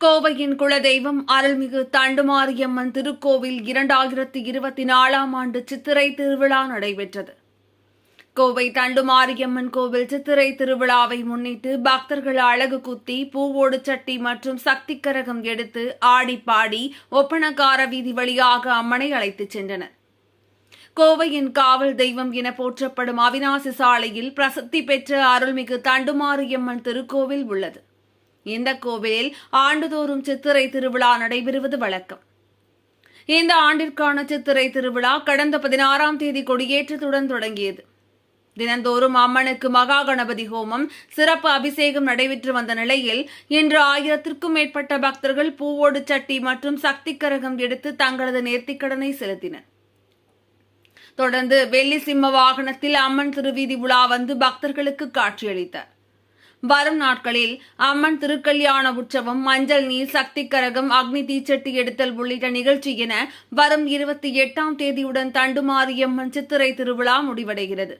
கோவையின் குலதெய்வம் அருள்மிகு தண்டுமாரியம்மன் திருக்கோவில் இரண்டாயிரத்தி இருபத்தி நாலாம் ஆண்டு சித்திரை திருவிழா நடைபெற்றது. கோவை தண்டுமாரியம்மன் கோவில் சித்திரை திருவிழாவை முன்னிட்டு பக்தர்கள் அழகு குத்தி பூவோடு சட்டி மற்றும் சக்தி கரகம் எடுத்து ஆடி பாடி ஒப்பனக்கார வீதி வழியாக அம்மனை அழைத்துச் சென்றனர். கோவையின் காவல் தெய்வம் என போற்றப்படும் அவினாசி சாலையில் பிரசித்தி பெற்ற அருள்மிகு தண்டுமாரியம்மன் திருக்கோவில் உள்ளது. இந்த கோவிலில் ஆண்டுதோறும் சித்திரை திருவிழா நடைபெறுவது வழக்கம். இந்த ஆண்டிற்கான சித்திரை திருவிழா கடந்த பதினாறாம் தேதி கொடியேற்றத்துடன் தொடங்கியது. தினந்தோறும் அம்மனுக்கு மகா கணபதி ஹோமம் சிறப்பு அபிஷேகம் நடைபெற்று வந்த நிலையில் இன்று ஆயிரத்திற்கும் மேற்பட்ட பக்தர்கள் பூவோடு சட்டி மற்றும் சக்தி கரகம் எடுத்து தங்களது நேர்த்திக்கடனை செலுத்தினர். தொடர்ந்து வெள்ளி சிம்ம வாகனத்தில் அம்மன் திருவீதி உலா வந்து பக்தர்களுக்கு காட்சியளித்தார். வரும் நாட்களில் அம்மன் திருக்கல்யாண உற்சவம் மஞ்சள் நீர் சக்தி கரகம் அக்னி தீச்சட்டி எடுத்தல் உள்ளிட்ட நிகழ்ச்சி என வரும் இருபத்தி எட்டாம் தேதியுடன் தண்டுமாரியம்மன் சித்திரை திருவிழா முடிவடைகிறது.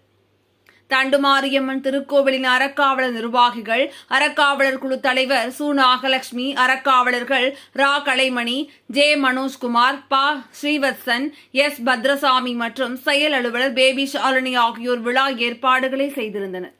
தண்டுமாரியம்மன் திருக்கோவிலின் அறக்காவலர் நிர்வாகிகள் அறக்காவலர் குழு தலைவர் சு. நாகலட்சுமி அறக்காவலர்கள் ரா. கலைமணி ஜே. மனோஜ்குமார் ப. ஸ்ரீவத்சன் எஸ். பத்ரசாமி மற்றும் செயல் அலுவலர் பேபி ஷாலினி ஆகியோர் விழா ஏற்பாடுகளை செய்திருந்தனர்.